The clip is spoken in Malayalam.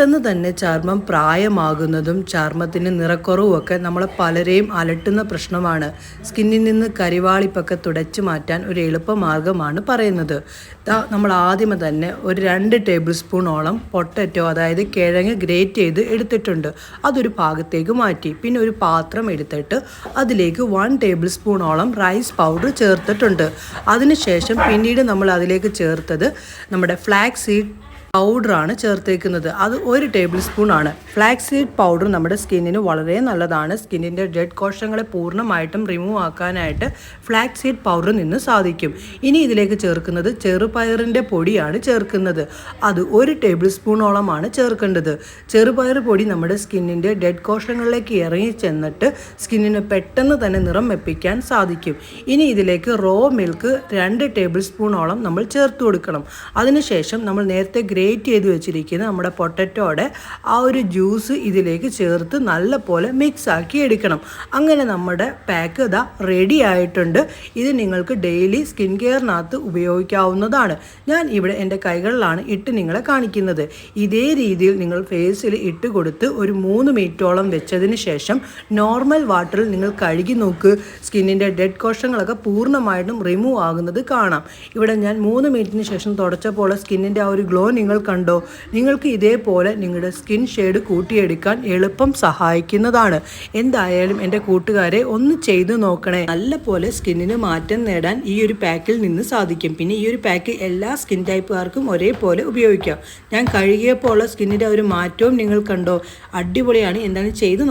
പെട്ടെന്ന് തന്നെ ചർമ്മം പ്രായമാകുന്നതും ചർമ്മത്തിന് നിറക്കുറവും ഒക്കെ നമ്മളെ പലരെയും അലട്ടുന്ന പ്രശ്നമാണ്. സ്കിന്നിൽ നിന്ന് കരിവാളിപ്പൊക്കെ തുടച്ചു മാറ്റാൻ ഒരു എളുപ്പമാർഗമാണ് പറയുന്നത്. നമ്മൾ ആദ്യം തന്നെ ഒരു രണ്ട് ടേബിൾ സ്പൂണോളം പൊട്ടറ്റോ അതായത് കിഴങ്ങ് ഗ്രേറ്റ് ചെയ്ത് എടുത്തിട്ടുണ്ട്. അതൊരു ഭാഗത്തേക്ക് മാറ്റി. പിന്നെ ഒരു പാത്രം എടുത്തിട്ട് അതിലേക്ക് വൺ ടേബിൾ സ്പൂണോളം റൈസ് പൗഡർ ചേർത്തിട്ടുണ്ട്. അതിനുശേഷം പിന്നീട് നമ്മൾ അതിലേക്ക് ചേർത്തത് നമ്മുടെ ഫ്ലാക്സ് സീഡ് പൗഡറാണ് ചേർത്തേക്കുന്നത്. അത് ഒരു ടേബിൾ സ്പൂൺ ആണ്. ഫ്ലാക്സ് സീഡ് പൗഡർ നമ്മുടെ സ്കിന്നിന് വളരെ നല്ലതാണ്. സ്കിന്നിന്റെ ഡെഡ് കോശങ്ങളെ പൂർണമായിട്ടും റിമൂവ് ആക്കാനായിട്ട് ഫ്ലാക്സ് സീഡ് പൗഡർ നിന്ന് സാധിക്കും. ഇനി ഇതിലേക്ക് ചേർക്കുന്നത് ചെറുപയറിന്റെ പൊടിയാണ് ചേർക്കുന്നത്. അത് ഒരു ടേബിൾ സ്പൂണോളമാണ് ചേർക്കേണ്ടത്. ചെറുപയർ പൊടി നമ്മുടെ സ്കിന്നിന്റെ ഡെഡ് കോശങ്ങളിലേക്ക് ഇറങ്ങി ചെന്നിട്ട് സ്കിന്നിന് പെട്ടെന്ന് തന്നെ നിറം വെപ്പിക്കാൻ സാധിക്കും. ഇനി ഇതിലേക്ക് റോ മിൽക്ക് രണ്ട് ടേബിൾ സ്പൂണോളം നമ്മൾ ചേർത്ത് കൊടുക്കണം. അതിനുശേഷം നമ്മൾ നേരത്തെ ഗ്രേറ്റ് ചെയ്ത് വെച്ചിരിക്കുന്ന നമ്മുടെ പൊട്ടറ്റോടെ ആ ഒരു ജ്യൂസ് ഇതിലേക്ക് ചേർത്ത് നല്ല പോലെ മിക്സ് ആക്കി എടുക്കണം. അങ്ങനെ നമ്മുടെ പാക്ക് ഇതാ റെഡി ആയിട്ടുണ്ട്. ഇത് നിങ്ങൾക്ക് ഡെയിലി സ്കിൻ കെയറിനകത്ത് ഉപയോഗിക്കാവുന്നതാണ്. ഞാൻ ഇവിടെ എന്റെ കൈകളിലാണ് ഇട്ട് നിങ്ങളെ കാണിക്കുന്നത്. ഇതേ രീതിയിൽ നിങ്ങൾ ഫേസിൽ ഇട്ട് കൊടുത്ത് ഒരു മൂന്ന് മിനിറ്റോളം വെച്ചതിന് ശേഷം നോർമൽ വാട്ടറിൽ നിങ്ങൾ കഴുകി നോക്ക്. സ്കിന്നിന്റെ ഡെഡ് കോശങ്ങളൊക്കെ പൂർണമായിട്ടും റിമൂവ് ആകുന്നത് കാണാം. ഇവിടെ ഞാൻ മൂന്ന് മിനിറ്റിന് ശേഷം തുടച്ചപ്പോൾ സ്കിന്നിന്റെ ആ ഒരു ഗ്ലോ നിങ്ങൾ കണ്ടോ? നിങ്ങൾക്ക് ഇതേപോലെ നിങ്ങളുടെ സ്കിൻ ഷെയ്ഡ് കൂട്ടിയെടുക്കാൻ എളുപ്പം സഹായിക്കുന്നതാണ്. എന്തായാലും എന്റെ കൂട്ടുകാരെ ഒന്ന് ചെയ്തു നോക്കണേ. നല്ല പോലെ സ്കിന്നിന് മാറ്റം നേടാൻ ഈ ഒരു പാക്കിൽ നിന്ന് സാധിക്കും. പിന്നെ ഈ ഒരു പാക്ക് എല്ലാ സ്കിൻ ടൈപ്പുകാർക്കും ഒരേപോലെ ഉപയോഗിക്കാം. ഞാൻ കഴുകിയപ്പോൾ ഉള്ള സ്കിന്നിന്റെ ഒരു മാറ്റവും നിങ്ങൾ കണ്ടോ? അടിപൊളിയാണ്. എന്താണ് ചെയ്ത്